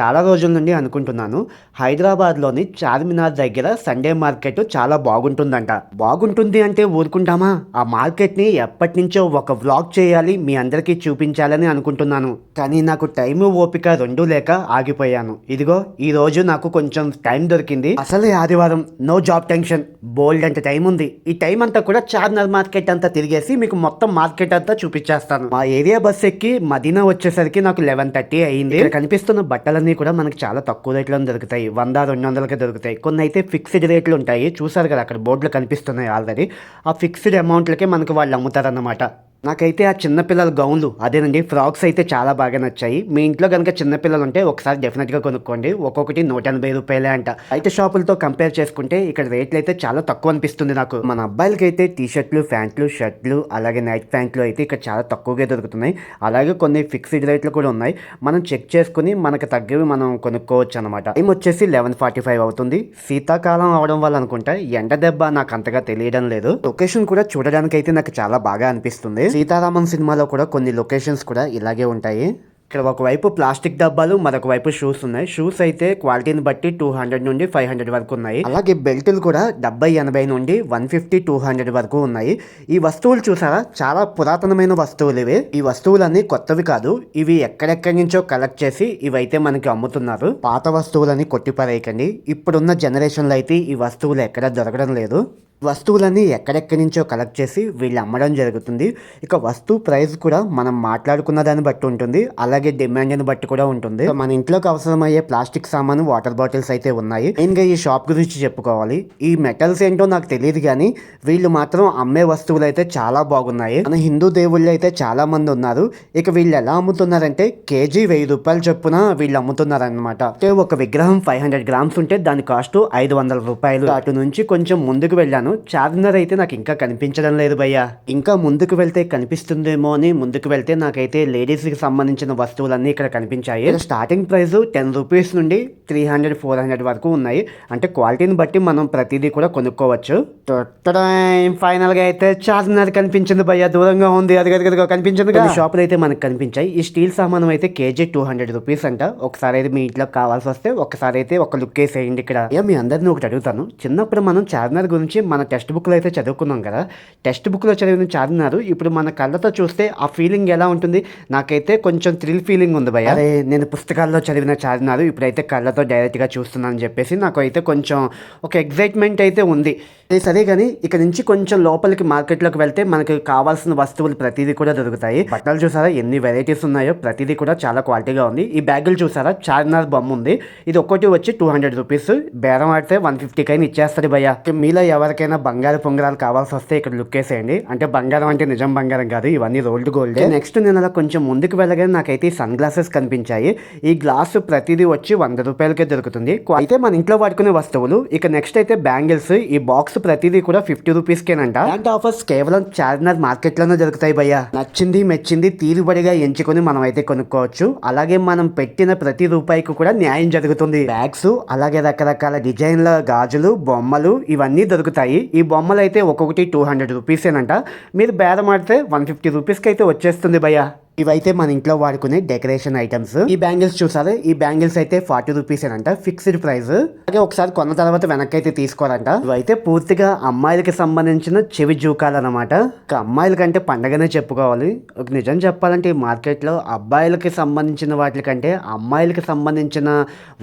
చాలా రోజుల నుండి అనుకుంటున్నాను. హైదరాబాద్లోని చార్మినార్ దగ్గర సండే మార్కెట్ చాలా బాగుంటుందంట. బాగుంటుంది అంటే ఊరుకుంటామా? ఆ మార్కెట్ని ఎప్పటి నుంచో ఒక వ్లాగ్ చేయాలి మీ అందరికీ చూపించాలని అనుకుంటున్నాను. కానీ నాకు టైం ఓపిక రెండూ లేక ఆగిపోయాను. ఇదిగో ఈ రోజు నాకు కొంచెం టైం దొరికింది. అసలే ఆదివారం. No job tension. బోల్డ్ అంత టైం ఉంది. ఈ టైం అంతా కూడా చార్మినార్ మార్కెట్ అంతా తిరిగేసి మీకు మొత్తం మార్కెట్ అంతా చూపించేస్తాను. మా ఏరియా బస్ ఎక్కి మదీనా వచ్చేసరికి నాకు లెవెన్ థర్టీ అయింది. కనిపిస్తున్న కనిపిస్తున్న ఇవన్నీ కూడా మనకి చాలా తక్కువ రేట్లో దొరుకుతాయి. వంద రెండు వందలకి దొరుకుతాయి. కొన్ని అయితే ఫిక్స్డ్ రేట్లు ఉంటాయి. చూసారు కదా అక్కడ బోర్డులు కనిపిస్తున్నాయి ఆల్రెడీ. ఆ ఫిక్స్డ్ అమౌంట్లకే మనకి వాళ్ళు అమ్ముతారన్నమాట. నాకైతే ఆ చిన్నపిల్లల గౌన్లు అదేనండి ఫ్రాక్స్ అయితే చాలా బాగా నచ్చాయి. మీ ఇంట్లో కనుక చిన్నపిల్లలు ఉంటే ఒకసారి డెఫినెట్గా కొనుక్కోండి. ఒక్కొక్కటి నూట ఎనభై రూపాయలే అంట. అయితే షాపులతో కంపేర్ చేసుకుంటే ఇక్కడ రేట్లు అయితే చాలా తక్కువ అనిపిస్తుంది నాకు. మన అబ్బాయిలకి అయితే టీ షర్ట్లు ప్యాంట్లు షర్ట్లు అలాగే నైట్ ప్యాంట్లు అయితే ఇక్కడ చాలా తక్కువగా దొరుకుతున్నాయి. అలాగే కొన్ని ఫిక్స్డ్ రేట్లు కూడా ఉన్నాయి. మనం చెక్ చేసుకుని మనకు తగ్గవి మనం కొనుక్కోవచ్చు అనమాట టైం వచ్చేసి లెవెన్ ఫార్టీ ఫైవ్ అవుతుంది. శీతాకాలం అవడం వల్ల అనుకుంటా ఎండ దెబ్బ నాకు అంతగా తెలియడం లేదు. లొకేషన్ కూడా చూడడానికి అయితే నాకు చాలా బాగా అనిపిస్తుంది. సీతారామం సినిమాలో కూడా కొన్ని లొకేషన్స్ కూడా ఇలాగే ఉంటాయి. ఇక్కడ ఒకవైపు ప్లాస్టిక్ డబ్బాలు మరొక వైపు షూస్ ఉన్నాయి. షూస్ అయితే క్వాలిటీని బట్టి టూ హండ్రెడ్ నుండి ఫైవ్ హండ్రెడ్ వరకు ఉన్నాయి. అలాగే బెల్టులు కూడా డెబ్బై ఎనభై నుండి వన్ ఫిఫ్టీ టూ హండ్రెడ్ వరకు ఉన్నాయి. ఈ వస్తువులు చూసారా? చాలా పురాతనమైన వస్తువులు ఇవి. ఈ వస్తువులన్నీ కొత్తవి కాదు. ఇవి ఎక్కడెక్కడి నుంచో కలెక్ట్ చేసి ఇవైతే మనకి అమ్ముతున్నారు. పాత వస్తువులని కొట్టిపారేయకండి. ఇప్పుడున్న జనరేషన్లో అయితే ఈ వస్తువులు ఎక్కడ దొరకడం లేదు. వస్తువులన్నీ ఎక్కడెక్కడి నుంచో కలెక్ట్ చేసి వీళ్ళు అమ్మడం జరుగుతుంది. ఇక వస్తువు ప్రైస్ కూడా మనం మాట్లాడుకున్న దాన్ని బట్టి ఉంటుంది. అలాగే డిమాండ్ని బట్టి కూడా ఉంటుంది. మన ఇంట్లోకి అవసరమయ్యే ప్లాస్టిక్ సామాను వాటర్ బాటిల్స్ అయితే ఉన్నాయి. మెయిన్గా ఈ షాప్ గురించి చెప్పుకోవాలి. ఈ మెటల్స్ ఏంటో నాకు తెలియదు కానీ వీళ్ళు మాత్రం అమ్మే వస్తువులు అయితే చాలా బాగున్నాయి. మన హిందూ దేవుళ్ళు అయితే చాలా మంది ఉన్నారు. ఇక వీళ్ళు ఎలా అమ్ముతున్నారంటే కేజీ వెయ్యి రూపాయలు చొప్పున వీళ్ళు అమ్ముతున్నారనమాట అంటే ఒక విగ్రహం ఫైవ్ హండ్రెడ్ గ్రామ్స్ ఉంటే దాని కాస్ట్ ఐదు వందల రూపాయలు. అటు నుంచి కొంచెం ముందుకు వెళ్ళాను. చార్మినార్ అయితే నాకు ఇంకా కనిపించడం లేదు భయ్యా. ఇంకా ముందుకు వెళ్తే కనిపిస్తుందేమో అని ముందుకు వెళ్తే నాకైతే లేడీస్కి సంబంధించిన వస్తువులన్నీ ఇక్కడ కనిపించాయి. స్టార్టింగ్ ప్రైస్ టెన్ రూపీస్ నుండి త్రీ హండ్రెడ్ ఫోర్ హండ్రెడ్ వరకు ఉన్నాయి. అంటే క్వాలిటీని బట్టి మనం ప్రతిదీ కూడా కొనుక్కోవచ్చు. ఫైనల్గా అయితే చార్మినార్ కనిపించింది భయ్యా. దూరంగా ఉంది అది గదిగదిగా కనిపించింది షాపులు అయితే మనకు కనిపించాయి. ఈ స్టీల్ సామానం అయితే కేజీ టూ హండ్రెడ్ రూపీస్ అంట. ఒకసారి అయితే మీ ఇంట్లో కావాల్సి వస్తే ఒకసారి అయితే ఒక లుక్ వేసేయండి ఇక్కడ. మీ అందరిని ఒకటి అడుగుతాను. చిన్నప్పుడు మనం చార్మినార్ గురించి మన టెక్స్ట్ బుక్లో అయితే చదువుకున్నాం కదా టెక్స్ట్ బుక్లో చదివిన చార్మినార్ ఇప్పుడు మన కళ్ళతో చూస్తే ఆ ఫీలింగ్ ఎలా ఉంటుంది? నాకైతే కొంచెం థ్రిల్ ఫీలింగ్ ఉంది భయ అదే నేను పుస్తకాల్లో చదివిన చార్మినార్ ఇప్పుడైతే కళ్ళతో డైరెక్ట్గా చూస్తున్నాను అని చెప్పేసి నాకు అయితే కొంచెం ఒక ఎగ్జైట్మెంట్ అయితే ఉంది. సరే కానీ ఇక్కడ నుంచి కొంచెం లోపలికి మార్కెట్లోకి వెళ్తే మనకి కావాల్సిన వస్తువులు ప్రతిదీ కూడా దొరుకుతాయి. బట్టలు చూసారా? ఎన్ని వెరైటీస్ ఉన్నాయో ప్రతిదీ కూడా చాలా క్వాలిటీగా ఉంది. ఈ బ్యాగులు చూసారా? చార్మినార్ బొమ్మ ఉంది. ఇది ఒక్కటి వచ్చి టూ హండ్రెడ్ రూపీస్ బేరం ఆడితే వన్ ఫిఫ్టీ కైనా ఇచ్చేస్తారు భయ్య. మీలో ఎవరికైనా బంగారు పొంగరాలు కావాల్సి వస్తే ఇక్కడ లుక్ వేసేయండి. అంటే బంగారం అంటే నిజం బంగారం కాదు ఇవన్నీ రోల్డ్ గోల్డ్ నెక్స్ట్ నేను అలా కొంచెం ముందుకు వెళ్ళగానే నాకైతే ఈ సన్ గ్లాసెస్ కనిపించాయి. ఈ గ్లాస్ ప్రతిదీ వచ్చి వంద రూపాయలకే దొరుకుతుంది. అయితే మన ఇంట్లో వాడుకునే వస్తువులు ఇక నెక్స్ట్ అయితే బ్యాంగిల్స్. ఈ బాక్స్ ప్రతిదీ కూడా ఫిఫ్టీ రూపీస్ కేనంట ఇలాంటి ఆఫర్స్ కేవలం చార్మినార్ మార్కెట్లోనే దొరుకుతాయి భయ్య. నచ్చింది మెచ్చింది తీరుబడిగా ఎంచుకొని మనం అయితే కొనుక్కోవచ్చు. అలాగే మనం పెట్టిన ప్రతి రూపాయికి కూడా న్యాయం జరుగుతుంది. బ్యాగ్స్ అలాగే రకరకాల డిజైన్ల గాజులు బొమ్మలు ఇవన్నీ దొరుకుతాయి. ఈ బొమ్మలు అయితే ఒక్కొక్కటి టూ హండ్రెడ్ రూపీసేనంట మీరు బేదమాడితే వన్ ఫిఫ్టీ రూపీస్కి అయితే వచ్చేస్తుంది భయ్యా. ఇవైతే మన ఇంట్లో వాడుకునే డెకరేషన్ ఐటమ్స్. ఈ బ్యాంగిల్స్ చూసారు? ఈ బ్యాంగిల్స్ అయితే ఫార్టీ రూపీస్ అంట ఫిక్స్డ్ ప్రైస్. అలాగే ఒకసారి కొన్న తర్వాత వెనక్కి అయితే తీసుకోరంట ఇవైతే పూర్తిగా అమ్మాయిలకి సంబంధించిన చెవి జూకాలు అనమాట ఇక అమ్మాయిల కంటే పండగనే చెప్పుకోవాలి. ఒక నిజం చెప్పాలంటే ఈ మార్కెట్లో అబ్బాయిలకి సంబంధించిన వాటికంటే అమ్మాయిలకి సంబంధించిన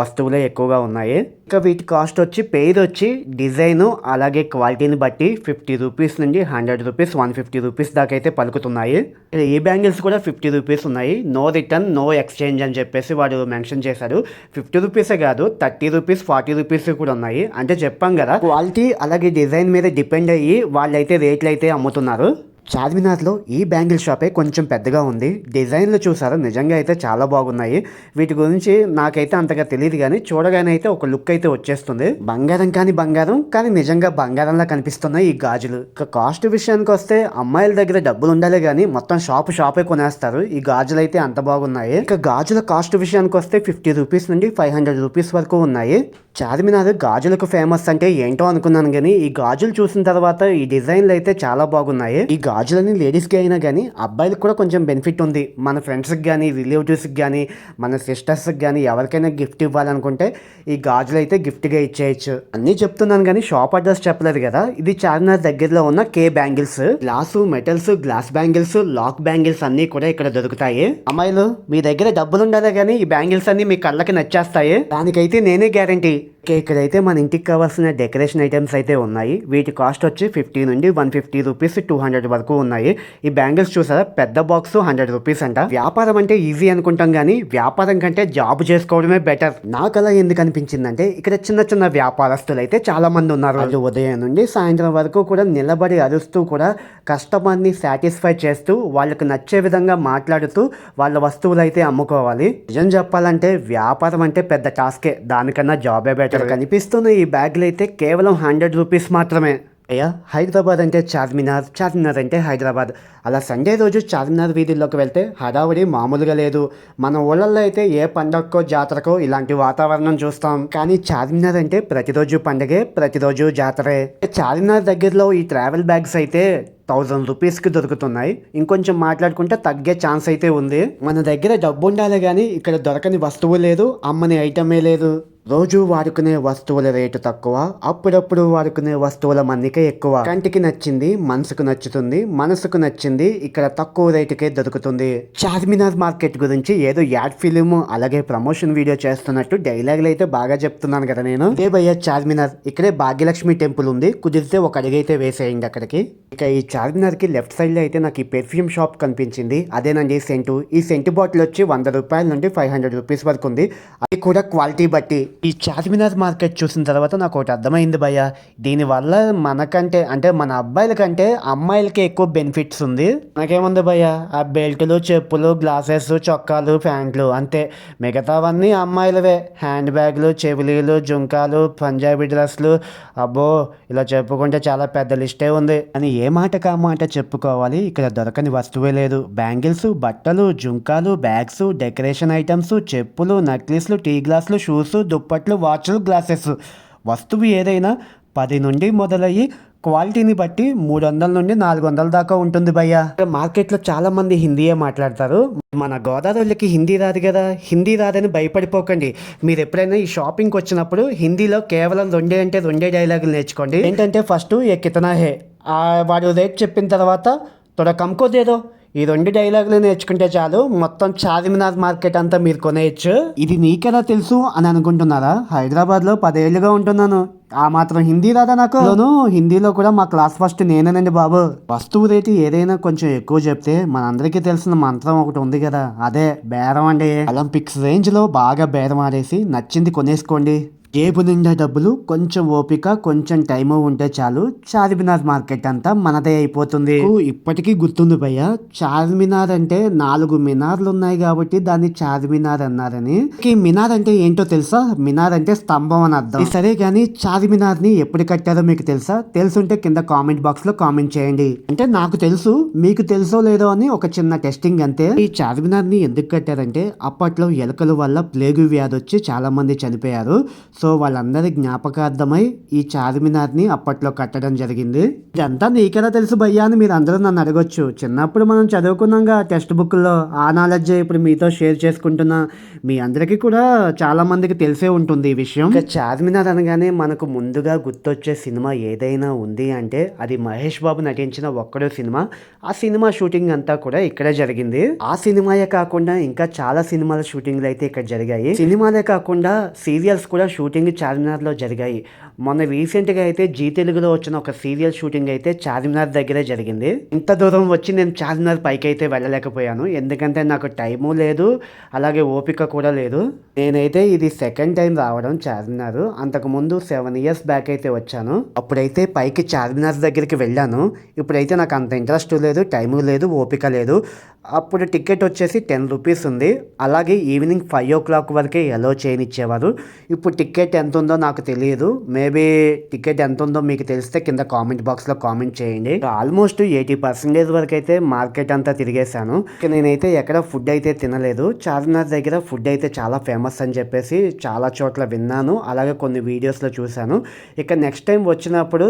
వస్తువులే ఎక్కువగా ఉన్నాయి. ఇంకా వీటి కాస్ట్ వచ్చి పేరు వచ్చి డిజైన్ అలాగే క్వాలిటీని బట్టి ఫిఫ్టీ రూపీస్ నుండి hundred rupees one fifty rupees దాకా అయితే పలుకుతున్నాయి ఈ బ్యాంగిల్స్ కూడా ఫిఫ్టీ ఫిఫ్టీ రూపీస్ ఉన్నాయి. నో రిటర్న్ నో ఎక్స్చేంజ్ అని చెప్పేసి వాడు మెన్షన్ చేశారు ఫిఫ్టీ రూపీసే కాదు థర్టీ రూపీస్ ఫార్టీ రూపీస్ కూడా ఉన్నాయి. అంటే చెప్పాం కదా క్వాలిటీ అలాగే డిజైన్ మీద డిపెండ్ అయ్యి వాళ్ళైతే రేట్లు అయితే అమ్ముతున్నారు. చార్మినార్లో ఈ బ్యాంగిల్ షాపే కొంచెం పెద్దగా ఉంది. డిజైన్లు చూసారా? నిజంగా అయితే చాలా బాగున్నాయి. వీటి గురించి నాకైతే అంతగా తెలియదు కానీ చూడగానే అయితే ఒక లుక్ అయితే వచ్చేస్తుంది. బంగారం కానీ బంగారం కానీ నిజంగా బంగారంలా కనిపిస్తున్నాయి ఈ గాజులు. ఇక కాస్ట్ విషయానికి వస్తే అమ్మాయిల దగ్గర డబ్బులు ఉండాలి కానీ మొత్తం షాప్ షాపే కొనేస్తారు. ఈ గాజులు అయితే అంత బాగున్నాయి. ఇక గాజుల కాస్ట్ విషయానికి వస్తే ఫిఫ్టీ రూపీస్ నుండి ఫైవ్ హండ్రెడ్ రూపీస్ వరకు ఉన్నాయి. చార్మినార్ గాజులకు ఫేమస్ అంటే ఏంటో అనుకున్నాను కానీ ఈ గాజులు చూసిన తర్వాత ఈ డిజైన్లు అయితే చాలా బాగున్నాయి. ఈ గాజు గాజులని లేడీస్కి అయినా కానీ అబ్బాయిలకు కూడా కొంచెం బెనిఫిట్ ఉంది. మన ఫ్రెండ్స్కి కానీ రిలేటివ్స్కి కానీ మన సిస్టర్స్కి కానీ ఎవరికైనా గిఫ్ట్ ఇవ్వాలనుకుంటే ఈ గాజులు అయితే గిఫ్ట్గా ఇచ్చేయచ్చు. అన్నీ చెప్తున్నాను కానీ షాప్ అడ్రస్ చెప్పలేదు కదా? ఇది చార్మినార్ దగ్గరలో ఉన్న K bangles. Glass metals glass bangles lac bangles అన్నీ కూడా ఇక్కడ దొరుకుతాయి. అమ్మాయిలు మీ దగ్గర డబ్బులు ఉండాలి కానీ ఈ బ్యాంగిల్స్ అన్ని మీ కళ్ళకి నచ్చేస్తాయి. దానికైతే నేనే గ్యారంటీ. ఇక్కడైతే మన ఇంటికి కావాల్సిన డెకరేషన్ ఐటమ్స్ అయితే ఉన్నాయి. వీటి కాస్ట్ వచ్చి ఫిఫ్టీ నుండి one fifty rupees two hundred వరకు ఉన్నాయి. ఈ బ్యాంగిల్స్ చూసారా? పెద్ద బాక్స్ హండ్రెడ్ రూపీస్ అంట. వ్యాపారం అంటే ఈజీ అనుకుంటాం కానీ వ్యాపారం కంటే జాబ్ చేసుకోవడమే బెటర్. నాకు అలా ఎందుకు అనిపించిందంటే ఇక్కడ చిన్న చిన్న వ్యాపారస్తులు అయితే చాలా మంది ఉన్నారు. వాళ్ళు ఉదయం నుండి సాయంత్రం వరకు కూడా నిలబడి అరుస్తూ కూడా కస్టమర్ని సాటిస్ఫై చేస్తూ వాళ్ళకి నచ్చే విధంగా మాట్లాడుతూ వాళ్ళ వస్తువులు అయితే అమ్ముకోవాలి. నిజం చెప్పాలంటే వ్యాపారం అంటే పెద్ద టాస్కే. దానికన్నా జాబే బెటర్. కనిపిస్తున్న ఈ బ్యాగులు అయితే కేవలం హండ్రెడ్ రూపీస్ మాత్రమే. అయ్యా హైదరాబాద్ అంటే చార్మినార్ చార్మినార్ అంటే హైదరాబాద్. అలా సండే రోజు చార్మినార్ వీధుల్లోకి వెళ్తే హడావుడి మామూలుగా లేదు. మన ఊళ్ళల్లో అయితే ఏ పండగకో జాతరకో ఇలాంటి వాతావరణం చూస్తాం. కానీ చార్మినార్ అంటే ప్రతిరోజు పండగే ప్రతిరోజు జాతరే. చార్మినార్ దగ్గరలో ఈ ట్రావెల్ బ్యాగ్స్ అయితే థౌజండ్ రూపీస్కి దొరుకుతున్నాయి. ఇంకొంచెం మాట్లాడుకుంటే తగ్గే ఛాన్స్ అయితే ఉంది. మన దగ్గర డబ్బు ఉండాలి కానీ ఇక్కడ దొరకని వస్తువు లేదు అమ్మని ఐటమే లేదు. రోజు వాడుకునే వస్తువుల రేటు తక్కువ అప్పుడప్పుడు వాడుకునే వస్తువుల మన్నిక ఎక్కువ. కంటికి నచ్చింది మనసుకు నచ్చుతుంది మనసుకు నచ్చింది ఇక్కడ తక్కువ రేటుకే దొరుకుతుంది. చార్మినార్ మార్కెట్ గురించి ఏదో యాడ్ ఫిలిం అలాగే ప్రమోషన్ వీడియో చేస్తున్నట్టు డైలాగులు అయితే బాగా చెప్తున్నాను కదా నేను. ఇదే భయ్య చార్మినార్. ఇక్కడే భాగ్యలక్ష్మి టెంపుల్ ఉంది. కుదిరితే ఒక అడిగైతే వేసేయండి అక్కడికి. ఇక ఈ చార్మినార్కి లెఫ్ట్ సైడ్లో అయితే నాకు ఈ పెర్ఫ్యూమ్ షాప్ కనిపించింది. అదేనండి సెంటు. ఈ సెంటు బాటిల్ వచ్చి వంద రూపాయల నుండి ఫైవ్ హండ్రెడ్ రూపీస్ వరకు ఉంది. అది కూడా క్వాలిటీ బట్టి. ఈ చార్మినార్ మార్కెట్ చూసిన తర్వాత నాకు ఒకటి అర్థమైంది భయ్య. దీనివల్ల మనకంటే అంటే మన అబ్బాయిల కంటే అమ్మాయిలకి ఎక్కువ బెనిఫిట్స్ ఉంది. మనకేముంది భయ్య? ఆ బెల్టులు చెప్పులు గ్లాసెస్ చొక్కాలు ప్యాంట్లు అంతే. మిగతావన్నీ అమ్మాయిలవే. హ్యాండ్ బ్యాగ్లు చెవిలీలు జుంకాలు పంజాబీ డ్రెస్లు అబ్బో ఇలా చెప్పుకుంటే చాలా పెద్ద లిస్టే ఉంది. అని ఏ మాట కా మాట చెప్పుకోవాలి. ఇక్కడ దొరకని వస్తువే లేదు. బ్యాంగిల్స్ బట్టలు జుంకాలు బ్యాగ్స్ డెకరేషన్ ఐటమ్స్ చెప్పులు నక్లీస్లు టీ గ్లాసులు షూస్ దుప్పట్లు వాచ్లు గ్లాసెస్. వస్తువు ఏదైనా పది నుండి మొదలయ్యి క్వాలిటీని బట్టి మూడు వందల నుండి నాలుగు వందల దాకా ఉంటుంది భయ్య. మార్కెట్లో చాలా మంది హిందీయే మాట్లాడతారు. మన గోదావరికి హిందీ రాదు కదా. హిందీ రాదని భయపడిపోకండి. మీరు ఎప్పుడైనా ఈ షాపింగ్కి వచ్చినప్పుడు హిందీలో కేవలం రెండే అంటే రెండే డైలాగులు నేర్చుకోండి. ఏంటంటే ఫస్ట్ ఏ కితనా హే? ఆ వాడు రేట్ చెప్పిన తర్వాత తొడ కమ్కోదేదో ఈ రెండు డైలాగులు నేర్చుకుంటే చాలు. మొత్తం చార్మినార్ మార్కెట్ అంతా మీరు కొనేయచ్చు. ఇది నీకెలా తెలుసు అని అనుకుంటున్నారా? హైదరాబాద్లో పదేళ్ళుగా ఉంటున్నాను. ఆ మాత్రం హిందీ రాదా నాకు? హిందీలో కూడా మా క్లాస్ ఫస్ట్ నేనేనండి బాబు. వస్తువు రేటు ఏదైనా కొంచెం ఎక్కువ చెప్తే మనందరికీ తెలిసిన మంత్రం ఒకటి ఉంది కదా అదే బేరం అండి. ఒలింపిక్స్ రేంజ్లో బాగా బేరం ఆడేసి నచ్చింది కొనేసుకోండి. జేబు నిండా డబ్బులు కొంచెం ఓపిక కొంచెం టైం ఉంటే చాలు. చార్మినార్ మార్కెట్ అంతా మనదే అయిపోతుంది. ఇప్పటికీ గుర్తుంది భయ్య. చార్మినార్ అంటే నాలుగు మినార్లు ఉన్నాయి కాబట్టి దాన్ని చార్మినార్ అన్నారని. ఈ మినార్ అంటే ఏంటో తెలుసా? మినార్ అంటే స్తంభం అని అర్థం. సరే కానీ చార్మినార్ని ఎప్పుడు కట్టారో మీకు తెలుసా? తెలుసుంటే కింద కామెంట్ బాక్స్లో కామెంట్ చేయండి. అంటే నాకు తెలుసు మీకు తెలుసో లేదో అని ఒక చిన్న టెస్టింగ్ అంతే. ఈ చార్మినార్ని ఎందుకు కట్టారంటే అప్పట్లో ఎలుకల వల్ల ప్లేగు వ్యాధి వచ్చి చాలా మంది చనిపోయారు. సో వాళ్ళందరి జ్ఞాపకార్థమై ఈ చార్మినార్ని అప్పట్లో కట్టడం జరిగింది. ఇదంతా నీకెలా తెలుసు భయ్యా అని మీరు అందరూ నన్ను అడగొచ్చు. చిన్నప్పుడు మనం చదువుకున్నాంగా టెక్స్ట్ బుక్లో ఆ నాలెడ్జ్ ఇప్పుడు మీతో షేర్ చేసుకుంటున్నా. మీ అందరికీ కూడా చాలామందికి తెలిసే ఉంటుంది ఈ విషయం. చార్మినార్ అనగానే మనకు ముందుగా గుర్తొచ్చే సినిమా ఏదైనా ఉంది అంటే అది మహేష్ బాబు నటించిన ఒక్కడో సినిమా. ఆ సినిమా షూటింగ్ అంతా కూడా ఇక్కడే జరిగింది. ఆ సినిమాయే కాకుండా ఇంకా చాలా సినిమాల షూటింగ్లు అయితే ఇక్కడ జరిగాయి. సినిమాలే కాకుండా సీరియల్స్ కూడా షూట్ షూటింగ్ చార్మినార్లో జరిగాయి. మొన్న రీసెంట్గా అయితే జీ తెలుగులో వచ్చిన ఒక సీరియల్ షూటింగ్ అయితే చార్మినార్ దగ్గరే జరిగింది. ఇంత దూరం వచ్చి నేను చార్మినార్ పైకి అయితే వెళ్ళలేకపోయాను. ఎందుకంటే నాకు టైము లేదు అలాగే ఓపిక కూడా లేదు. నేనైతే ఇది సెకండ్ టైం రావడం చార్మినార్. అంతకు ముందు సెవెన్ ఇయర్స్ బ్యాక్ అయితే వచ్చాను. అప్పుడైతే పైకి చార్మినార్ దగ్గరికి వెళ్ళాను. ఇప్పుడైతే నాకు అంత ఇంట్రెస్ట్ లేదు టైము లేదు ఓపిక లేదు. అప్పుడు టికెట్ వచ్చేసి టెన్ రూపీస్ ఉంది. అలాగే ఈవినింగ్ ఫైవ్ ఓ క్లాక్ వరకే ఎలో చేయనిచ్చేవారు. ఇప్పుడు టికెట్ ఎంత ఉందో నాకు తెలియదు. మే మేబీ టికెట్ ఎంత ఉందో మీకు తెలిస్తే కింద కామెంట్ బాక్స్లో కామెంట్ చేయండి. ఆల్మోస్ట్ ఎయిటీ పర్సెంటేజ్ వరకు అయితే మార్కెట్ అంతా తిరిగేశాను. నేనైతే ఎక్కడ ఫుడ్ అయితే తినలేదు. చార్మినార్ దగ్గర ఫుడ్ అయితే చాలా ఫేమస్ అని చెప్పేసి చాలా చోట్ల విన్నాను. అలాగే కొన్ని వీడియోస్లో చూశాను. ఇక నెక్స్ట్ టైం వచ్చినప్పుడు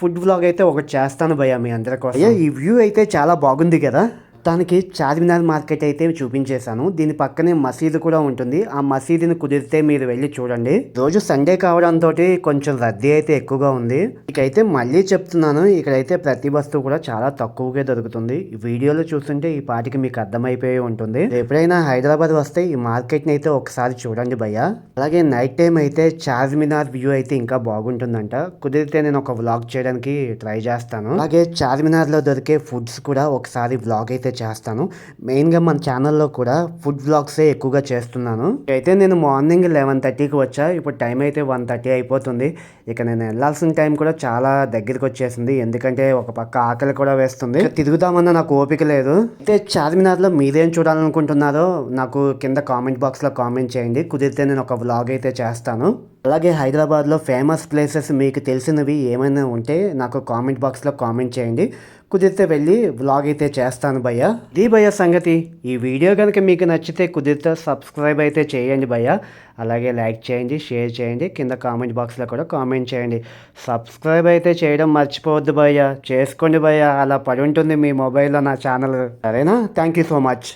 ఫుడ్ వ్లాగ్ అయితే ఒకటి చేస్తాను భయ్య మీ అందరి కోసం. ఈ వ్యూ అయితే చాలా బాగుంది కదా. మొత్తానికి చార్మినార్ మార్కెట్ అయితే చూపించేశాను. దీని పక్కనే మసీదు కూడా ఉంటుంది. ఆ మసీదుని కుదిరితే మీరు వెళ్ళి చూడండి. రోజు సండే కావడంతో కొంచెం రద్దీ అయితే ఎక్కువగా ఉంది. ఇకైతే మళ్ళీ చెప్తున్నాను. ఇక్కడైతే ప్రతి వస్తువు కూడా చాలా తక్కువగా దొరుకుతుంది. ఈ వీడియోలో చూస్తుంటే ఈ పాటికి మీకు అర్థమైపోయి ఉంటుంది. ఎప్పుడైనా హైదరాబాద్ వస్తే ఈ మార్కెట్ని అయితే ఒకసారి చూడండి భయ్య. అలాగే నైట్ టైం అయితే చార్మినార్ వ్యూ అయితే ఇంకా బాగుంటుందంట. కుదిరితే నేను ఒక వ్లాగ్ చేయడానికి ట్రై చేస్తాను. అలాగే చార్మినార్లో దొరికే ఫుడ్స్ కూడా ఒకసారి వ్లాగ్ అయితే చేస్తాను. మెయిన్గా మన ఛానల్లో కూడా ఫుడ్ వ్లాగ్సే ఎక్కువగా చేస్తున్నాను. అయితే నేను మార్నింగ్ లెవెన్ థర్టీకి వచ్చా. ఇప్పుడు టైం అయితే వన్ థర్టీ అయిపోతుంది. ఇక నేను వెళ్ళాల్సిన టైం కూడా చాలా దగ్గరికి వచ్చేసింది. ఎందుకంటే ఒక పక్క ఆకలి కూడా వేస్తుంది. తిరుగుదామన్న నాకు ఓపిక లేదు. అయితే చార్మినార్లో మీరేం చూడాలనుకుంటున్నారో నాకు కింద కామెంట్ బాక్స్లో కామెంట్ చేయండి. కుదిరితే నేను ఒక వ్లాగ్ అయితే చేస్తాను. అలాగే హైదరాబాద్లో ఫేమస్ ప్లేసెస్ మీకు తెలిసినవి ఏమైనా ఉంటే నాకు కామెంట్ బాక్స్లో కామెంట్ చేయండి. కుదిరితే వెళ్ళి వ్లాగ్ అయితే చేస్తాను భయ్య. ఇది భయ్య సంగతి ఈ వీడియో కనుక మీకు నచ్చితే కుదిరితే సబ్స్క్రైబ్ అయితే చేయండి భయ్య. అలాగే లైక్ చేయండి షేర్ చేయండి కింద కామెంట్ బాక్స్లో కూడా కామెంట్ చేయండి. సబ్స్క్రైబ్ అయితే చేయడం మర్చిపోవద్దు భయ్య. చేసుకోండి భయ్య. అలా పడి ఉంటుంది మీ మొబైల్లో నా ఛానల్. సరేనా? Thank you so much.